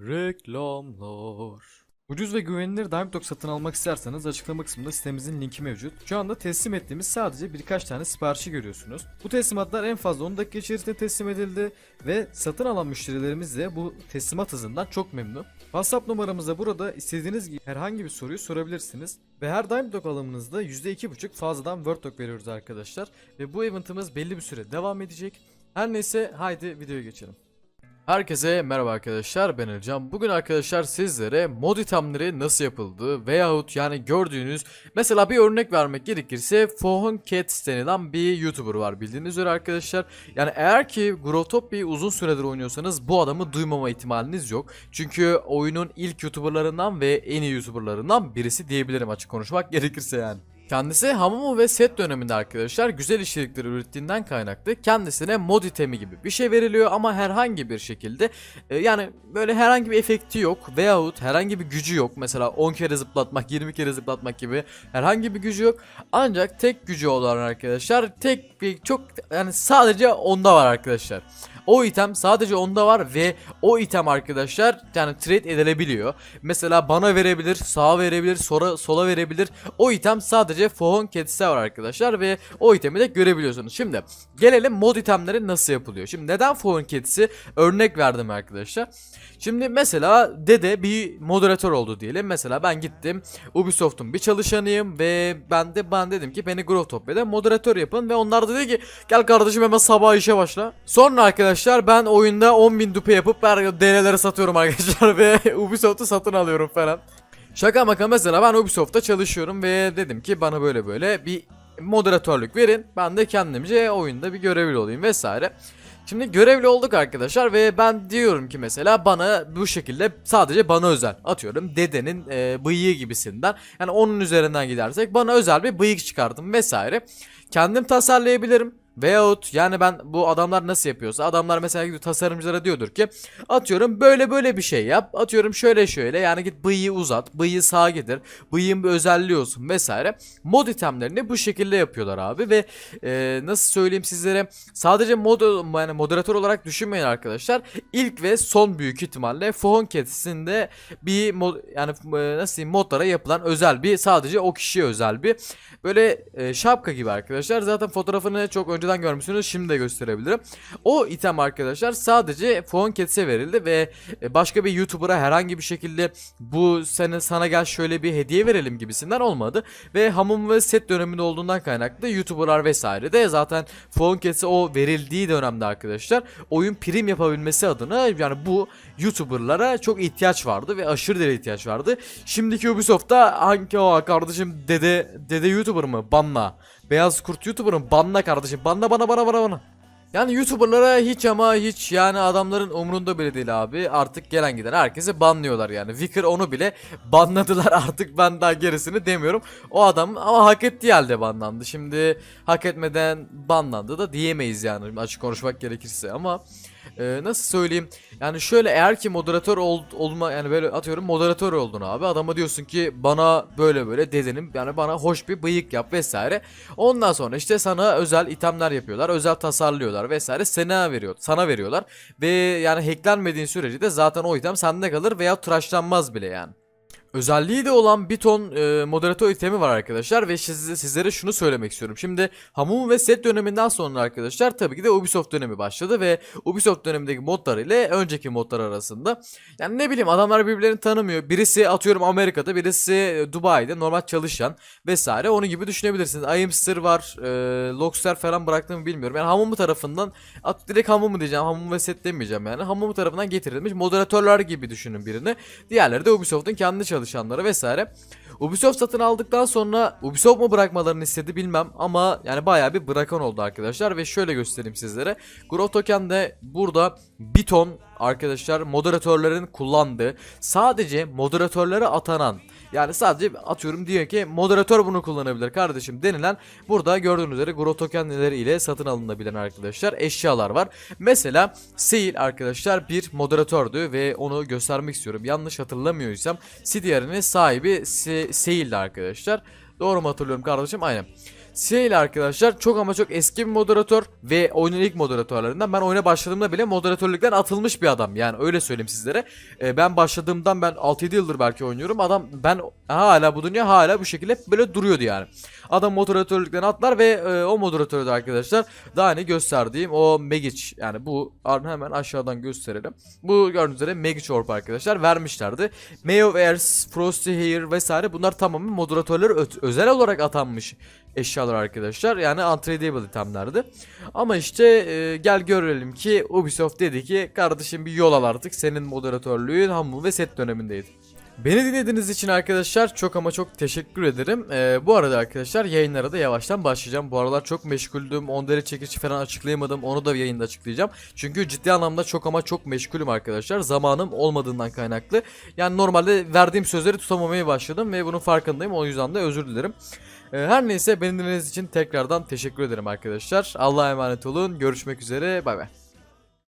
Reklamlar. Ucuz ve güvenilir Dimedock satın almak isterseniz açıklama kısmında sitemizin linki mevcut. Şu anda teslim ettiğimiz sadece birkaç tane siparişi görüyorsunuz. Bu teslimatlar en fazla 10 dakika içerisinde teslim edildi ve satın alan müşterilerimiz de bu teslimat hızından çok memnun. WhatsApp numaramıza burada istediğiniz gibi herhangi bir soruyu sorabilirsiniz. Ve her Dimedock alımınızda %2.5 fazladan Worddock veriyoruz arkadaşlar. Ve bu eventimiz belli bir süre devam edecek. Her neyse haydi videoya geçelim. Herkese merhaba arkadaşlar ben Ercan. Bugün arkadaşlar sizlere mod itemleri nasıl yapıldığı veyahut yani gördüğünüz mesela bir örnek vermek gerekirse Fohon Cats denilen bir YouTuber var bildiğiniz üzere arkadaşlar. Yani eğer ki Growtopia'yı uzun süredir oynuyorsanız bu adamı duymama ihtimaliniz yok. Çünkü oyunun ilk YouTuberlarından ve en iyi YouTuberlarından birisi diyebilirim açık konuşmak gerekirse yani. Kendisi Hamumu ve set döneminde arkadaşlar güzel içerikler ürettiğinden kaynaklı kendisine mod itemi gibi bir şey veriliyor ama herhangi bir şekilde e, yani böyle herhangi bir efekti yok veyahut herhangi bir gücü yok. Mesela 10 kere zıplatmak 20 kere zıplatmak gibi herhangi bir gücü yok. Ancak tek gücü olan arkadaşlar tek bir çok yani sadece onda var arkadaşlar. O item sadece onda var ve o item arkadaşlar yani trade edilebiliyor. Mesela bana verebilir, sağa verebilir, sola, sola verebilir. O item sadece Fohon Cats'e var arkadaşlar ve o itemi de görebiliyorsunuz. Şimdi gelelim mod itemleri nasıl yapılıyor. Şimdi neden Fohon Cats'i örnek verdim arkadaşlar. Şimdi mesela dede bir moderatör oldu diyelim. Mesela ben gittim Ubisoft'un bir çalışanıyım ve ben de ben dedim ki beni Growtopia'da moderatör yapın ve onlar da dedi ki gel kardeşim hemen sabah işe başla. Sonra arkadaşlar ben oyunda 10.000 dupe yapıp DL'lere satıyorum arkadaşlar ve Ubisoft'u satın alıyorum falan. Şaka maka mesela ben Ubisoft'ta çalışıyorum ve dedim ki bana böyle böyle bir moderatörlük verin. Ben de kendimce oyunda bir görevli olayım vesaire. Şimdi görevli olduk arkadaşlar ve ben diyorum ki mesela bana bu şekilde sadece bana özel atıyorum dedenin e, bıyığı gibisinden yani onun üzerinden gidersek bana özel bir bıyık çıkardım vesaire. Kendim tasarlayabilirim. Veyahut yani ben bu adamlar nasıl yapıyorsa adamlar mesela gidiyor tasarımcılara diyordur ki atıyorum böyle böyle bir şey yap atıyorum şöyle şöyle yani git bıyığı uzat bıyığı sağa getir bıyığın bir özelliği olsun vesaire. Mod itemlerini bu şekilde yapıyorlar abi ve e, nasıl söyleyeyim sizlere sadece mod yani moderatör olarak düşünmeyin arkadaşlar. İlk ve son büyük ihtimalle Fohon Cats'inde bir mod yani nasıl diyeyim modlara yapılan özel bir sadece o kişiye özel bir böyle e, şapka gibi arkadaşlar. Zaten fotoğrafını çok önceden görmüşsünüz şimdi de gösterebilirim o item arkadaşlar sadece Cats'e verildi ve e, başka bir YouTuber'a herhangi bir şekilde bu sene sana gel şöyle bir hediye verelim gibisinden olmadı ve hamum ve set döneminde olduğundan kaynaklı YouTuber'lar vesaire de zaten Cats'e o verildiği dönemde arkadaşlar oyun prim yapabilmesi adına yani bu YouTuber'lara çok ihtiyaç vardı ve aşırı derece ihtiyaç vardı. Şimdiki Ubisoft'ta hangi o kardeşim dede dede YouTuber mı? Banla. Beyaz kurt YouTuber mı? Banla kardeşim. Banla bana bana bana bana. Yani YouTuber'lara hiç ama hiç yani adamların umrunda bile değil abi. Artık gelen giden herkesi banlıyorlar yani. Vicker onu bile banladılar artık ben daha gerisini demiyorum. O adam ama hak ettiği halde banlandı. Şimdi hak etmeden banlandı da diyemeyiz yani açık konuşmak gerekirse ama e, nasıl söyleyeyim? Yani şöyle eğer ki moderatör ol, olma yani böyle atıyorum moderatör oldun abi. Adama diyorsun ki bana böyle böyle dedenim yani bana hoş bir bıyık yap vesaire. Ondan sonra işte sana özel itemler yapıyorlar özel tasarlıyorlar vesaire sana veriyor sana veriyorlar. Ve yani hacklenmediğin sürece de zaten o item sende kalır veya tıraşlanmaz bile yani. Özelliği de olan bir ton e, moderatör itemi var arkadaşlar ve siz, sizlere şunu söylemek istiyorum. Şimdi Hamum ve Set döneminden sonra arkadaşlar tabii ki de Ubisoft dönemi başladı ve Ubisoft dönemindeki modlar ile önceki modlar arasında yani ne bileyim adamlar birbirlerini tanımıyor. Birisi atıyorum Amerika'da, birisi e, Dubai'de normal çalışan vesaire. Onu gibi düşünebilirsiniz. Aimster var, e, Logstar falan bıraktığımı bilmiyorum. Yani Hamum tarafından at direkt Hamum diyeceğim. Hamum ve Set demeyeceğim yani. Hamum tarafından getirilmiş moderatörler gibi düşünün birini. Diğerleri de Ubisoft'un kendi çalışanları vesaire. Ubisoft satın aldıktan sonra Ubisoft mu bırakmalarını istedi bilmem ama yani bayağı bir bırakan oldu arkadaşlar ve şöyle göstereyim sizlere. Grow Token de burada bir ton arkadaşlar moderatörlerin kullandığı sadece moderatörlere atanan yani sadece atıyorum diyor ki moderatör bunu kullanabilir kardeşim denilen burada gördüğünüz üzere Grow tokenleri ile satın alınabilen arkadaşlar eşyalar var. Mesela Seal arkadaşlar bir moderatördü ve onu göstermek istiyorum. Yanlış hatırlamıyorsam CDR'nin sahibi Se arkadaşlar. Doğru mu hatırlıyorum kardeşim? Aynen. CIA ile arkadaşlar çok ama çok eski bir moderatör ve oyunun ilk moderatörlerinden. Ben oyuna başladığımda bile moderatörlükten atılmış bir adam. Yani öyle söyleyeyim sizlere. Ee, ben başladığımdan ben 6-7 yıldır belki oynuyorum. Adam ben hala bu dünya hala bu şekilde böyle duruyordu yani. Adam moderatörlükten atlar ve e, o moderatörü de arkadaşlar daha ne gösterdiğim o Megic yani bu hemen aşağıdan gösterelim. Bu gördüğünüz üzere Megic Orb arkadaşlar vermişlerdi. May of Airs, Frosty Hair vesaire bunlar tamamen moderatörlere ö- özel olarak atanmış eşyalar arkadaşlar. Yani untradeable itemlerdi. Ama işte e, gel görelim ki Ubisoft dedi ki kardeşim bir yol al artık senin moderatörlüğün Humble ve set dönemindeydi. Beni dinlediğiniz için arkadaşlar çok ama çok teşekkür ederim. Ee, bu arada arkadaşlar yayınlara da yavaştan başlayacağım. Bu aralar çok meşguldüm. 10 derece çekici falan açıklayamadım. Onu da yayında açıklayacağım. Çünkü ciddi anlamda çok ama çok meşgulüm arkadaşlar. Zamanım olmadığından kaynaklı. Yani normalde verdiğim sözleri tutamamaya başladım ve bunun farkındayım. O yüzden de özür dilerim. Ee, her neyse beni dinlediğiniz için tekrardan teşekkür ederim arkadaşlar. Allah'a emanet olun. Görüşmek üzere. Bay bay.